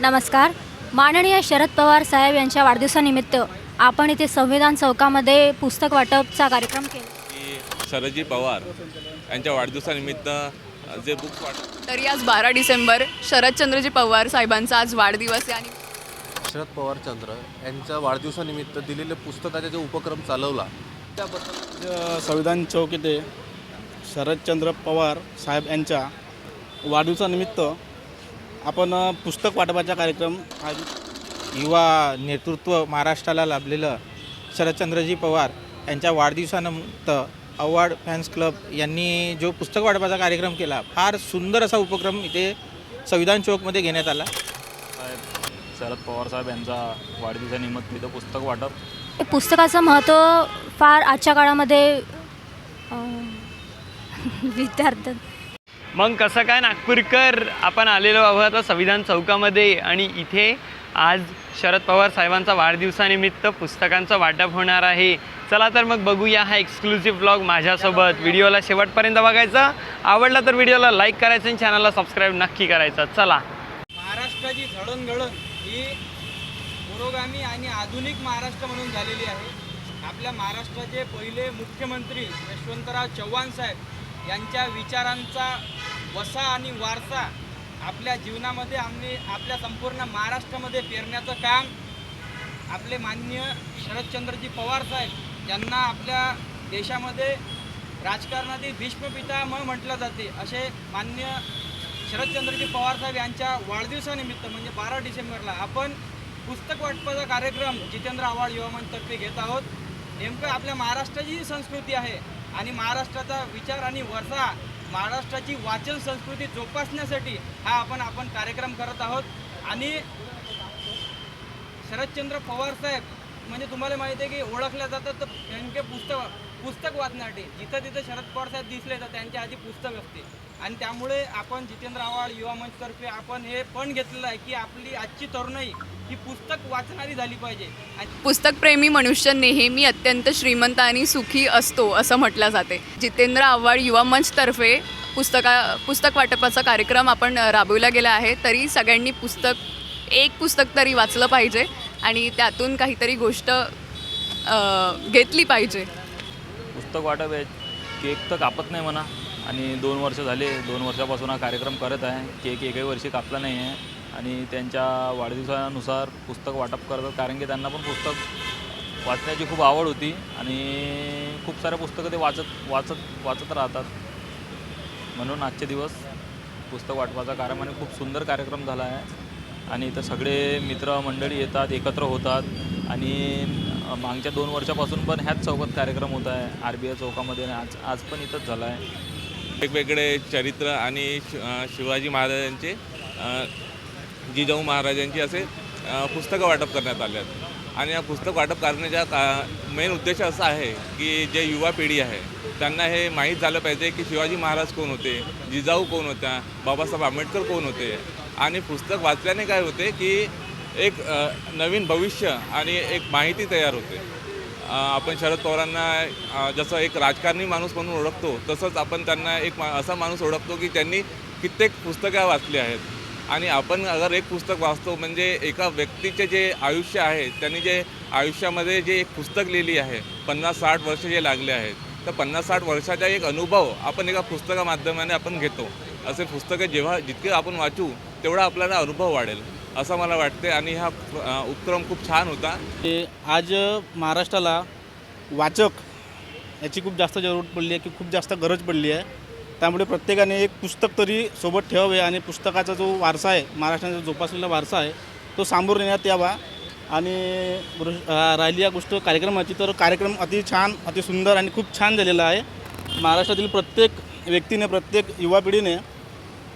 नमस्कार. माननीय शरद पवार साहेब यांच्या वाढदिवसानिमित्त आपण इथे संविधान चौकामध्ये पुस्तक वाटपचा कार्यक्रम केला. शरदजी पवार यांच्या वाढदिवसानिमित्त जे बुक्स वाटप तरी आज बारा डिसेंबर शरदचंद्रजी पवार साहेबांचा आज वाढदिवस आहे आणि शरद पवारचंद्र यांच्या वाढदिवसानिमित्त दिलेले पुस्तकाचा जो उपक्रम चालवला. त्याबद्दल संविधान चौक येथे शरदचंद्र पवार साहेब यांच्या वाढदिवसानिमित्त आपण पुस्तक वाटपाचा कार्यक्रम युवा नेतृत्व महाराष्ट्राला लाभलेलं शरदचंद्रजी पवार यांच्या वाढदिवसानिमित्त अवॉर्ड फॅन्स क्लब यांनी जो पुस्तक वाटपाचा कार्यक्रम केला फार सुंदर असा उपक्रम इथे संविधान चौकमध्ये घेण्यात आला. शरद पवार साहेब यांचा वाढदिवसानिमित्त इथं पुस्तक वाटप. पुस्तकाचं महत्त्व फार आजच्या काळामध्ये अं, विद्यार्थी मग कसं काय नागपूरकर आपण आलेलो आहोत आता संविधान चौकामध्ये आणि इथे आज शरद पवार साहेबांचा वाढदिवसानिमित्त पुस्तकांचं वाटप होणार आहे. चला तर मग बघूया हा एक्सक्लुझिव्ह ब्लॉग माझ्यासोबत. व्हिडिओला शेवटपर्यंत बघायचा. आवडला तर व्हिडिओला लाईक करायचं आणि चॅनलला सबस्क्राईब नक्की करायचं. चला. महाराष्ट्राची जडणघडण ही पुरोगामी आणि आधुनिक महाराष्ट्र म्हणून झालेली आहे. आपल्या महाराष्ट्राचे पहिले मुख्यमंत्री यशवंतराव चव्हाण साहेब यांच्या विचारांचा वसा आणि वारसा आपल्या जीवनामध्ये आम्ही आपल्या संपूर्ण महाराष्ट्रामध्ये पेरण्याचं काम आपले माननीय शरदचंद्रजी पवार साहेब यांना आपल्या देशामध्ये राजकारणातील भीष्मपितामह म्हटलं जाते. असे मान्य शरदचंद्रजी पवार साहेब यांच्या वाढदिवसानिमित्त म्हणजे बारा डिसेंबरला आपण पुस्तक वाटपाचा कार्यक्रम जितेंद्र आव्हाड युवामंचतर्फे घेत आहोत. नेमकं आपल्या महाराष्ट्राची जी संस्कृती आहे आणि महाराष्ट्राचा विचार आणि वर्षा महाराष्ट्राची वाचन संस्कृती जोपासण्यासाठी हा आपण आपण कार्यक्रम करत आहोत. आणि शरदचंद्र पवार साहेब म्हणजे तुम्हाला माहिती आहे की ओळखल्या जातात तर त्यांचे पुस्तक पुस्तक वाचण्यासाठी जिथं तिथं शरद पवार साहेब दिसले तर त्यांच्या आधी पुस्तक असते. आणि त्यामुळे आपण जितेंद्र आव्हाड युवा मंचतर्फे आपण हे पण घेतलेलं आहे की आपली आजची तरुणाई ही पुस्तक वाचणारी झाली पाहिजे. पुस्तकप्रेमी मनुष्य नेहमी अत्यंत श्रीमंत आणि सुखी असतो असं म्हटलं जाते. जितेंद्र आव्हाड युवा मंचतर्फे पुस्तका पुस्तक वाटपाचा कार्यक्रम आपण राबवला राबविला गेला आहे. तरी सगळ्यांनी पुस्तक एक पुस्तक तरी वाचलं पाहिजे आणि त्यातून काहीतरी गोष्ट घेतली पाहिजे. पुस्तक वाटप आहे. केक तर कापत नाही म्हणा. आणि दोन वर्ष झाले दोन वर्षापासून हा कार्यक्रम करत आहे. केक एकही वर्षी कापला नाही आहे. आणि त्यांच्या वाढदिवसानुसार पुस्तक वाटप करतात. कारण की त्यांना पण पुस्तक वाचण्याची खूप आवड होती. आणि खूप सारे पुस्तकं ते वाचत वाचत वाचत राहतात. म्हणून आजचे दिवस पुस्तक वाटपाचा कार्यक्रम आणि खूप सुंदर कार्यक्रम झाला आहे. आणि इथं सगळे मित्रमंडळी येतात एकत्र होतात. आणि मागच्या दोन वर्षापासून पण ह्याच चौकात कार्यक्रम होत आहे. आर बी आय चौकामध्ये आणि आज आज पण इथंच झाला आहे. वेगवेगळे चरित्र आणि शि- शिवाजी महाराजांचे जिजाऊ महाराजांची असे पुस्तकं वाटप करण्यात आले आहेत. आणि या पुस्तक वाटप करण्याचा का मेन उद्देश असा आहे की जे युवा पिढी आहे त्यांना हे माहीत झालं पाहिजे की शिवाजी महाराज कोण होते जिजाऊ कोण होत्या बाबासाहेब आंबेडकर कोण होते. आणि पुस्तक वाचल्याने काय होते की एक नवीन भविष्य आणि एक माहिती तयार होते. आपण शरद पवारांना जसं एक राजकारणी माणूस म्हणून ओळखतो तसंच आपण त्यांना एक मा असा माणूस ओळखतो की त्यांनी कित्येक पुस्तकं वाचली आहेत. आणि आपण अगर एक पुस्तक वाचतो म्हणजे एका व्यक्तीचे जे आयुष्य आहे त्यांनी जे आयुष्यामध्ये जे एक पुस्तक लिहिली आहे पन्नास साठ वर्ष जे लागले आहेत तर पन्नास साठ वर्षाचा एक अनुभव आपण एका पुस्तका माध्यमाने आपण घेतो. असे पुस्तकं जेव्हा जितके आपण वाचू तेवढा आपल्याला अनुभव वाढेल असं मला वाटते आणि हा उपक्रम खूप छान होता. आज महाराष्ट्राला वाचक याची खूप जास्त जरूरत पडली आहे की खूप जास्त गरज पडली आहे. त्यामुळे प्रत्येकाने एक पुस्तक तरी सोबत ठेवावे आणि पुस्तकाचा जो वारसा आहे महाराष्ट्राचा जोपासलेला वारसा आहे तो सामोर नेण्यात यावा. आणि राहिली या गोष्ट कार्यक्रमाची तर कार्यक्रम अति छान अति सुंदर आणि खूप छान झालेला आहे. महाराष्ट्रातील प्रत्येक व्यक्तीने प्रत्येक युवा पिढीने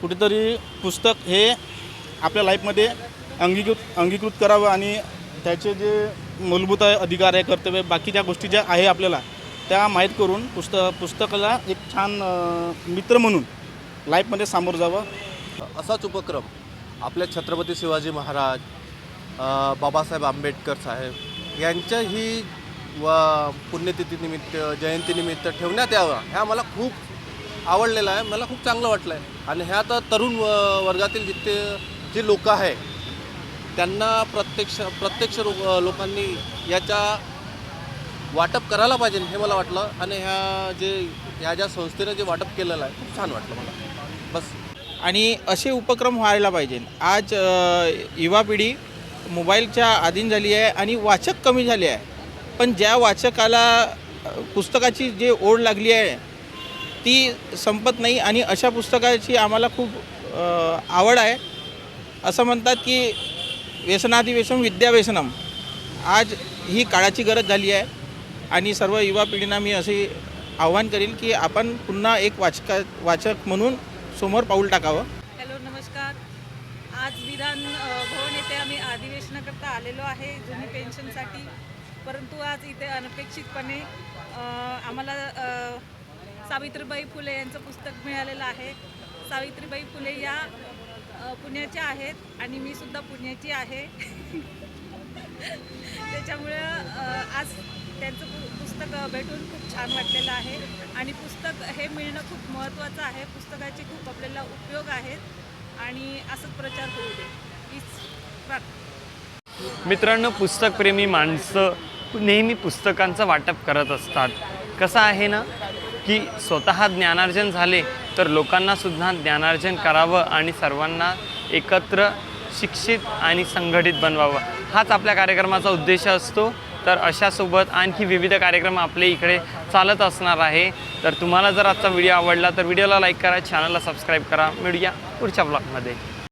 कुठेतरी पुस्तक हे आपल्या लाईफमध्ये अंगीकृत अंगीकृत करावं आणि त्याचे जे मूलभूत अधिकार आहे कर्तव्य बाकी ज्या गोष्टी ज्या आहे आपल्याला त्या माहीत करून पुस्तक पुस्तकाला एक छान मित्र म्हणून लाईफमध्ये सामोरं जावं. असाच उपक्रम आपल्या छत्रपती शिवाजी महाराज बाबासाहेब आंबेडकर साहेब यांच्या ही व पुण्यतिथीनिमित्त जयंतीनिमित्त ठेवण्यात यावं ह्या मला खूप आवडलेलं आहे. मला खूप चांगलं वाटलं आहे आणि ह्या तर तरुण व- वर्गातील जिथे जे लोक आहे त्यांना प्रत्यक्ष प्रत्यक्ष लो लोकांनी याच्या वाटप करायला पाहिजे हे मला वाटलं. आणि ह्या जे ह्या ज्या संस्थेनं जे वाटप केलेलं आहे खूप छान वाटलं मला. बस. आणि असे उपक्रम व्हायला पाहिजे. आज युवा पिढी मोबाईलच्या अधीन झाली आहे आणि वाचक कमी झाले आहे. पण ज्या वाचकाला पुस्तकाची जे ओढ लागली आहे ती संपत नाही आणि अशा पुस्तकाची आम्हाला खूप आवड आहे. असं म्हणतात की व्यसनाधिवेशन विद्याव्यसनम आज ही काळाची गरज झाली आहे आणि सर्व युवा पिढींना मी असे आव्हान करेन की आपण पुन्हा एक वाचका वाचक म्हणून समोर पाऊल टाकावं. हॅलो नमस्कार. आज विधान भवन येथे आम्ही अधिवेशनाकरता आलेलो आहे जुनी पेन्शनसाठी. परंतु आज इथे अनपेक्षितपणे आम्हाला सावित्रीबाई फुले यांचं पुस्तक मिळालेलं आहे. सावित्रीबाई फुले या पुण्याच्या आहेत आणि मी सुद्धा पुण्याची आहे. त्याच्यामुळं आज त्यांचं पु पुस्तक भेटून खूप छान वाटलेलं आहे. आणि पुस्तक हे मिळणं खूप महत्त्वाचं आहे. पुस्तकाचे खूप आपल्याला उपयोग आहेत. आणि असंच प्रचार होऊ दे. हीच प्रार्थना मित्रांनो पुस्तकप्रेमी माणसं नेहमी पुस्तकांचं वाटप करत असतात. कसं आहे ना की स्वतः ज्ञानार्जन झाले तर लोकांनासुद्धा ज्ञानार्जन करावं आणि सर्वांना एकत्र शिक्षित आणि संघटित बनवावं. हाच आपल्या कार्यक्रमाचा उद्देश असतो. तर अशासोबत आणखी विविध कार्यक्रम आपले इकडे चालत असणार आहे. तर तुम्हाला जर आजचा व्हिडिओ आवडला तर व्हिडिओला लाईक करा चॅनलला सबस्क्राईब करा. मिळूया पुढच्या ब्लॉगमध्ये.